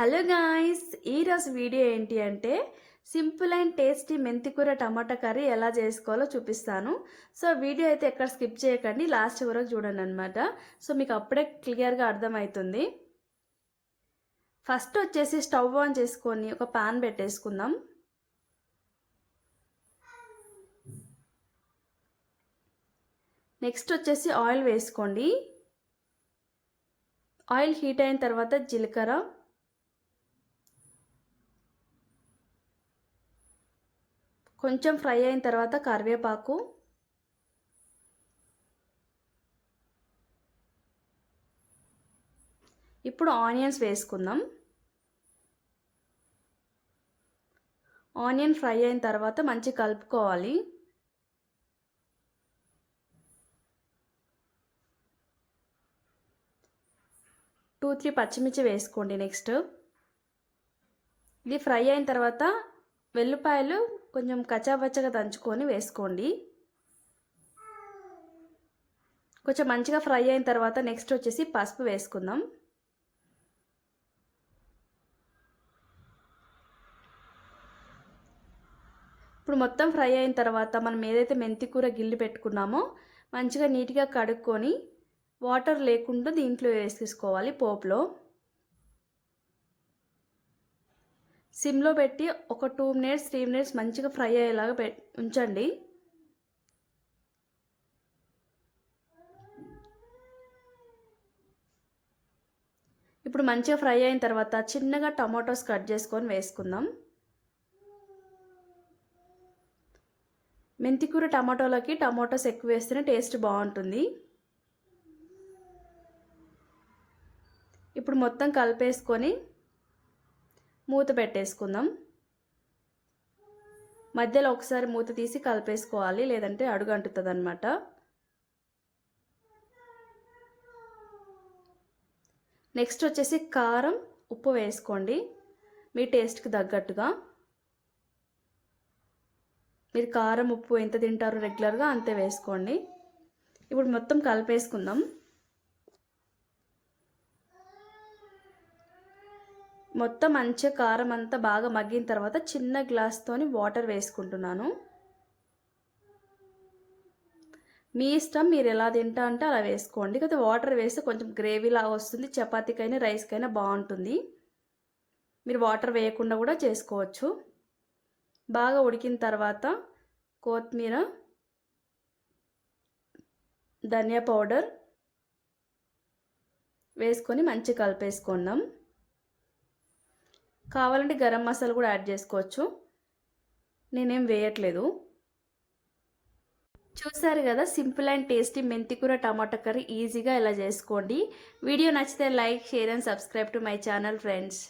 Hello guys ఈరోజు video ఏంటి అంటే సింపుల్ అండ్ టేస్టీ మెంతికూర టమాటా కర్రీ ఎలా చేసుకోవాలో చూపిస్తాను. సో వీడియో అయితే ఎక్కడ స్కిప్ చేయకండి లాస్ట్ వరకు చూడండి అనమాట సో మీకు అప్పుడే క్లియర్గా అర్థమవుతుంది. ఫస్ట్ వచ్చేసి స్టవ్ ఆన్ చేసుకొని ఒక పాన్ పెట్టేసుకుందాం. నెక్స్ట్ వచ్చేసి ఆయిల్ వేసుకోండి. ఆయిల్ హీట్ అయిన తర్వాత జీలకర్ర కొంచెం ఫ్రై అయిన తర్వాత కరివేపాకు. ఇప్పుడు ఆనియన్స్ వేసుకుందాం. ఆనియన్ ఫ్రై అయిన తర్వాత మంచి కలుపుకోవాలి. టూ త్రీ పచ్చిమిర్చి వేసుకోండి నెక్స్ట్. ఇది ఫ్రై అయిన తర్వాత వెల్లుపాయలు కొంచెం కచ్చాపచ్చగా దంచుకొని వేసుకోండి. కొంచెం మంచిగా ఫ్రై అయిన తర్వాత నెక్స్ట్ వచ్చేసి పసుపు వేసుకుందాం. ఇప్పుడు మొత్తం ఫ్రై అయిన తర్వాత మనం ఏదైతే మెంతి కూర గిల్లి పెట్టుకున్నామో మంచిగా నీట్గా కడుక్కొని వాటర్ లేకుండా దీంట్లో వేసేసుకోవాలి పోపులో. సిమ్లో పెట్టి ఒక టూ మినిట్స్ త్రీ మినిట్స్ మంచిగా ఫ్రై అయ్యేలాగా పె ఉంచండి. ఇప్పుడు మంచిగా ఫ్రై అయిన తర్వాత చిన్నగా టమాటోస్ కట్ చేసుకొని వేసుకుందాం. మెంతికూర టమాటోలకి టమాటోస్ ఎక్కువ వేస్తేనే టేస్ట్ బాగుంటుంది. ఇప్పుడు మొత్తం కలిపేసుకొని మూత పెట్టేసుకుందాం. మధ్యలో ఒకసారి మూత తీసి కలిపేసుకోవాలి లేదంటే అడుగు అంటుతుంది అనమాట నెక్స్ట్ వచ్చేసి కారం ఉప్పు వేసుకోండి. మీ టేస్ట్కి తగ్గట్టుగా. మీరు కారం ఉప్పు ఎంత తింటారో రెగ్యులర్గా అంతే వేసుకోండి. ఇప్పుడు మొత్తం కలిపేసుకుందాం. మొత్తం మంచిగా కారం అంతా బాగా మగ్గిన తర్వాత చిన్న గ్లాస్తోని వాటర్ వేసుకుంటున్నాను. మీ ఇష్టం మీరు ఎలా తింటా అంటే అలా వేసుకోండి. కదా వాటర్ వేస్తే కొంచెం గ్రేవీలా వస్తుంది చపాతీకైనా రైస్కైనా బాగుంటుంది. మీరు వాటర్ వేయకుండా కూడా చేసుకోవచ్చు. బాగా ఉడికిన తర్వాత కొత్తిమీర ధనియా పౌడర్ వేసుకొని మంచిగా కలిపేసుకుందాం కావాలంటే గరం మసాలా కూడా యాడ్ చేసుకోవచ్చు. నేనేం వేయట్లేదు. చూసారు కదా సింపుల్ అండ్ టేస్టీ మెంతికూర టమాటా కర్రీ ఈజీగా ఇలా చేసుకోండి. వీడియో నచ్చితే like share and subscribe to my channel friends.